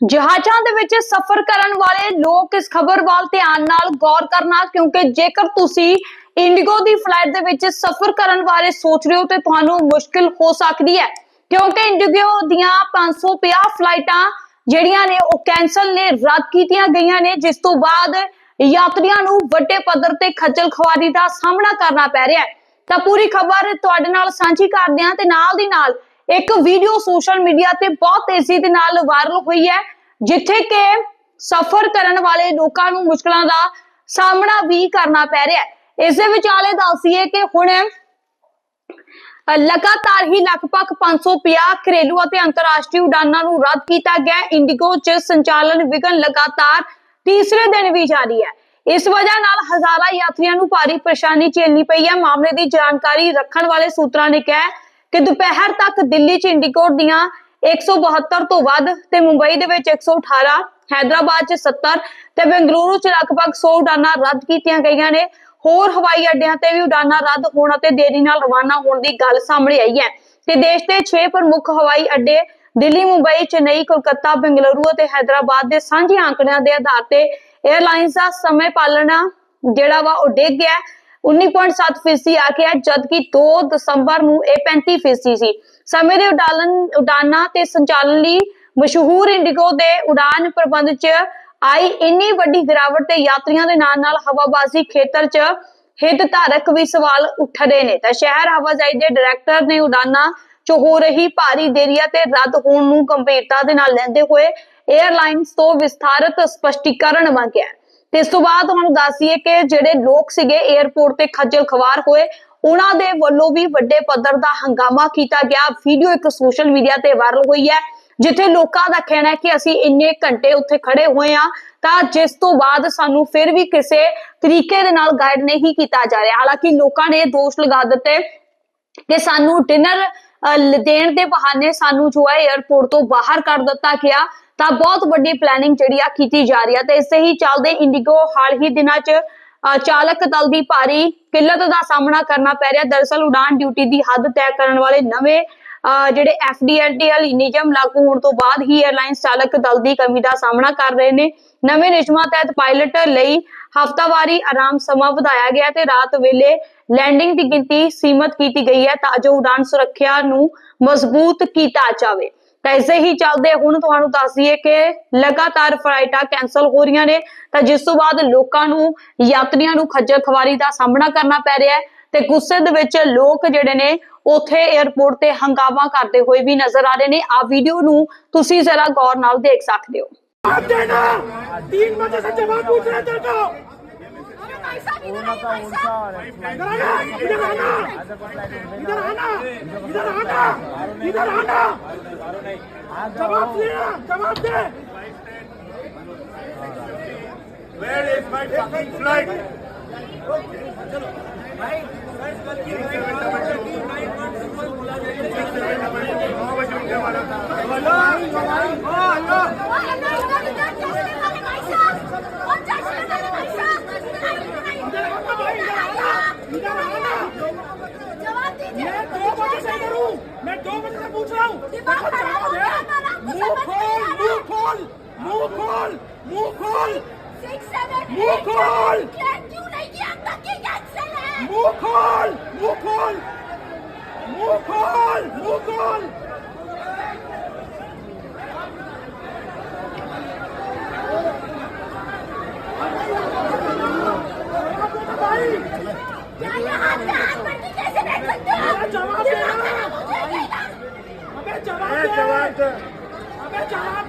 ਜਹਾਜ਼ਾਂ ਦੇ ਵਿੱਚ ਸਫ਼ਰ ਕਰਨ ਵਾਲੇ ਲੋਕ ਇਸ ਖਬਰ ਵੱਲ ਧਿਆਨ ਨਾਲ ਗੌਰ ਕਰਨਾ, ਕਿਉਂਕਿ ਜੇਕਰ ਤੁਸੀਂ ਇੰਡੀਗੋ ਦੀ ਫਲਾਈਟ ਦੇ ਵਿੱਚ ਸਫ਼ਰ ਕਰਨ ਬਾਰੇ ਸੋਚ ਰਹੇ ਹੋ, ਤੇ ਤੁਹਾਨੂੰ ਮੁਸ਼ਕਿਲ ਹੋ ਸਕਦੀ ਹੈ। ਕਿਉਂਕਿ ਇੰਡੀਗੋ ਦੀਆਂ 550 ਫਲਾਈਟਾਂ ਜਿਹੜੀਆਂ ਨੇ, ਉਹ ਕੈਨਸਲ ਨੇ, ਰੱਦ ਕੀਤੀਆਂ ਗਈਆਂ ਨੇ, ਜਿਸ ਤੋਂ ਬਾਅਦ ਯਾਤਰੀਆਂ ਨੂੰ ਵੱਡੇ ਪੱਧਰ ਤੇ ਖੱਜਲ ਖੁਆਰੀ ਦਾ ਸਾਹਮਣਾ ਕਰਨਾ ਪੈ ਰਿਹਾ ਹੈ। ਤਾਂ ਪੂਰੀ ਖਬਰ ਤੁਹਾਡੇ ਨਾਲ ਸਾਂਝੀ ਕਰਦੇ ਹਾਂ, ਤੇ ਨਾਲ ਦੀ ਨਾਲ ਇੱਕ ਵੀਡੀਓ ਸੋਸ਼ਲ ਮੀਡੀਆ ਤੇ ਬਹੁਤ ਤੇਜ਼ੀ ਦੇ ਨਾਲ ਵਾਇਰਲ ਹੋਈ ਹੈ, ਜਿੱਥੇ ਕਿ ਸਫ਼ਰ ਕਰਨ ਵਾਲੇ ਲੋਕਾਂ ਨੂੰ ਮੁਸ਼ਕਲਾਂ ਦਾ ਸਾਹਮਣਾ ਵੀ ਕਰਨਾ ਪੈ ਰਿਹਾ ਹੈ। ਇਸ ਦੇ ਵਿਚਾਲੇ ਦੱਸੀਏ ਕਿ ਹੁਣ ਲਗਾਤਾਰ ਹੀ ਲਗਭਗ 550 ਘਰੇਲੂ ਅਤੇ ਅੰਤਰਰਾਸ਼ਟਰੀ ਉਡਾਨਾਂ ਨੂੰ ਰੱਦ ਕੀਤਾ ਗਿਆ ਇੰਡੀਗੋ 'ਚ ਸੰਚਾਲਨ ਵਿਘਨ ਲਗਾਤਾਰ ਤੀਸਰੇ ਦਿਨ ਵੀ ਜਾਰੀ ਹੈ। ਇਸ ਵਜ੍ਹਾ ਨਾਲ ਹਜ਼ਾਰਾਂ ਯਾਤਰੀਆਂ ਨੂੰ ਭਾਰੀ ਪਰੇਸ਼ਾਨੀ ਝੇਲਣੀ ਪਈ ਹੈ। ਮਾਮਲੇ ਦੀ ਜਾਣਕਾਰੀ ਰੱਖਣ ਵਾਲੇ ਸੂਤਰਾਂ ਨੇ ਕਿਹਾ ਕਿ ਦੁਪਹਿਰ ਤੱਕ ਦਿੱਲੀ 'ਚ ਇੰਡੀਕੋਟ ਦੀਆਂ 172 ਤੋਂ ਵੱਧ ਤੇ ਮੁੰਬਈ ਦੇ ਵਿੱਚ 118 ਹੈਦਰਾਬਾਦ 'ਚ 70 ਤੇ ਬੰਗਲੁਰੂ 'ਚ ਲਗਭਗ 100 ਉਡਾਨਾਂ ਰੱਦ ਕੀਤੀਆਂ ਗਈਆਂ ਨੇ। ਹੋਰ ਹਵਾਈ ਅੱਡਿਆਂ ਤੇ ਵੀ ਉਡਾਨਾਂ ਰੱਦ ਹੋਣ ਅਤੇ ਦੇਰੀ ਨਾਲ ਰਵਾਨਾ ਹੋਣ ਦੀ ਗੱਲ ਸਾਹਮਣੇ ਆਈ ਹੈ। ਤੇ ਦੇਸ਼ ਦੇ 6 ਪ੍ਰਮੁੱਖ ਹਵਾਈ ਅੱਡੇ ਦਿੱਲੀ, ਮੁੰਬਈ, ਚੇਨਈ, ਕੋਲਕਾਤਾ, ਬੰਗਲੁਰੂ ਅਤੇ ਹੈਦਰਾਬਾਦ ਦੇ ਸਾਂਝੇ ਆંકੜਿਆਂ ਦੇ ਆਧਾਰ ਤੇ 에ਅਰਲਾਈਨਸ ਦਾ ਸਮੇਂ ਪਾਲਣਾ ਜਿਹੜਾ ਵਾ ਉਹ ਡਿੱਗ ਗਿਆ। 19.7 ਫੀਸਦੀ ਆ ਗਿਆ ਜਦਕਿ 2 ਦਸੰਬਰ ਨੂੰ ਇਹ 35 ਫੀਸਦੀ ਸੀ। ਸਮੇਂ ਦੇ ਉਡਾਨ ਉਡਾਨਾਂ ਤੇ ਸੰਚਾਲਨ ਲਈ ਮਸ਼ਹੂਰ ਇੰਡੀਗੋ ਦੇ ਉਡਾਨ ਪ੍ਰਬੰਧ 'ਚ ਆਈ ਇੰਨੀ ਵੱਡੀ ਗਿਰਾਵਟ ਤੇ ਯਾਤਰੀਆਂ ਦੇ ਨਾਲ ਨਾਲ ਹਵਾਬਾਜ਼ੀ ਖੇਤਰ 'ਚ ਹਿੱਤ ਧਾਰਕ ਵੀ ਸਵਾਲ ਉੱਠ ਰਹੇ ਨੇ। ਤਾਂ ਸ਼ਹਿਰ ਹਵਾਜਾਈ ਦੇ ਡਾਇਰੈਕਟਰ ਨੇ ਉਡਾਨਾਂ 'ਚ ਹੋ ਰਹੀ ਭਾਰੀ ਦੇਰੀਆਂ ਤੇ ਰੱਦ ਹੋਣ ਨੂੰ ਗੰਭੀਰਤਾ ਦੇ ਨਾਲ ਲੈਂਦੇ ਹੋਏ 에ਅਰਲਾਈਨਸ ਤੋਂ ਵਿਸਥਾਰਤ ਸਪਸ਼ਟੀਕਰਨ ਮੰਗਿਆ। ਤੇ ਇਸ ਤੋਂ ਬਾਅਦ ਤੁਹਾਨੂੰ ਦੱਸੀਏ ਕਿ ਜਿਹੜੇ ਲੋਕ ਸੀਗੇ 에ਅਰਪੋਰਟ ਤੇ ਖੱਜਲ ਖਵਾਰ ਹੋਏ, ਉਹਨਾਂ ਦੇ ਵੱਲੋਂ ਵੀ ਵੱਡੇ ਪੱਧਰ ਦਾ ਹੰਗਾਮਾ ਕੀਤਾ ਗਿਆ। ਵੀਡੀਓ ਇੱਕ ਸੋਸ਼ਲ ਮੀਡੀਆ ਤੇ ਵਾਇਰਲ ਹੋਈ ਹੈ, ਜਿੱਥੇ ਲੋਕਾਂ ਦਾ ਕਹਿਣਾ ਹੈ ਕਿ ਅਸੀਂ ਇੰਨੇ ਘੰਟੇ ਉੱਥੇ ਖੜੇ ਹੋਏ ਆ ਤਾਂ ਜਿਸ ਤੋਂ ਬਾਅਦ ਸਾਨੂੰ ਫਿਰ ਵੀ ਕਿਸੇ ਤਰੀਕੇ ਦੇ ਨਾਲ ਗਾਈਡ ਨਹੀਂ ਕੀਤਾ ਜਾ ਰਿਹਾ। ਹਾਲਾਂਕਿ ਲੋਕਾਂ ਨੇ ਦੋਸ਼ ਲਗਾ ਦਿੱਤੇ ਕਿ ਸਾਨੂੰ ਡਿਨਰ ਦੇਣ ਦੇ ਬਹਾਨੇ ਸਾਨੂੰ ਜੋ ਹੈ 에ਅਰਪੋਰਟ ਤੋਂ ਬਾਹਰ ਕਰ ਦਿੱਤਾ ਗਿਆ। ਤਾਂ ਬਹੁਤ ਵੱਡੀ ਪਲੈਨਿੰਗ ਜਿਹੜੀ ਆ ਕੀਤੀ ਜਾ ਰਹੀ ਹੈ ਤੇ ਇਸੇ ਹੀ ਚੱਲਦੇ ਇੰਡੀਗੋ ਹਾਲ ਹੀ ਦਿਨਾਂ 'ਚ ਚਾਲਕ ਦਲ ਦੀ ਭਾਰੀ ਕਿੱਲਤ ਦਾ ਸਾਹਮਣਾ ਕਰਨਾ ਪੈ ਰਿਹਾ। ਦਰਅਸਲ ਉਡਾਨ ਡਿਊਟੀ ਦੀ ਹੱਦ ਤੈਅ ਕਰਨ ਵਾਲੇ ਨਵੇਂ ਅ, ਜਿਹੜੇ ਐਫਡੀਐਲਟੀਐਲ ਨਿਯਮ ਲਾਗੂ ਹੋਣ ਤੋਂ ਬਾਅਦ ਹੀ 에ਅਰਲਾਈਨਸ ਚਾਲਕ ਦਲ ਦੀ ਕਮੀ ਦਾ ਸਾਹਮਣਾ ਕਰ ਰਹੇ ਨੇ। ਨਵੇਂ ਨਿਯਮਾਂ ਤਹਿਤ ਪਾਇਲਟ ਲਈ ਹਫ਼ਤਾਵਾਰੀ ਆਰਾਮ ਸਮਾਂ ਵਧਾਇਆ ਗਿਆ ਤੇ ਰਾਤ ਵੇਲੇ ਲੈਂਡਿੰਗ ਦੀ ਗਿਣਤੀ ਸੀਮਤ ਕੀਤੀ ਗਈ ਹੈ ਤਾਂ ਜੋ ਉਡਾਨ ਸੁਰੱਖਿਆ ਨੂੰ ਮਜ਼ਬੂਤ ਕੀਤਾ ਜਾਵੇ। ਤਾਂ ਇਸੇ ਹੀ ਚੱਲਦੇ ਹੁਣ ਤੁਹਾਨੂੰ ਦੱਸ ਦਈਏ ਕਿ ਲਗਾਤਾਰ ਫਲਾਈਟਾਂ ਕੈਨਸਲ ਹੋ ਰਹੀਆਂ ਨੇ, ਤਾਂ ਜਿਸ ਤੋਂ ਬਾਅਦ ਲੋਕਾਂ ਨੂੰ, ਯਾਤਰੀਆਂ ਨੂੰ ਖੱਜਲ ਖਵਾਰੀ ਦਾ ਸਾਹਮਣਾ ਕਰਨਾ ਪੈ ਰਿਹਾ ਹੈ ਤੇ ਗੁੱਸੇ ਦੇ ਵਿੱਚ ਲੋਕ ਜਿਹੜੇ ਨੇ, ਉਥੇ 에ਅਰਪੋਰਟ ਤੇ ਹੰਗਾਮਾ ਕਰਦੇ ਹੋਏ ਵੀ ਨਜ਼ਰ ਆ ਰਹੇ ਨੇ। ਆ ਵੀਡੀਓ ਨੂੰ ਤੁਸੀਂ ਜ਼ਰਾ ਗੌਰ ਨਾਲ ਦੇਖ ਸਕਦੇ ਹੋ। जवाब देना तीन बजे से जवाब पूछ रहे तेरे को इधर आना इधर आना इधर आना इधर आना इधर आना जवाब लेना जवाब दे Where is my fucking flight? বুঝাও মুখল মুখল মুখল মুখল মুখল মুখল মুখল মুখল মুখল જવાબ દે. જવાબ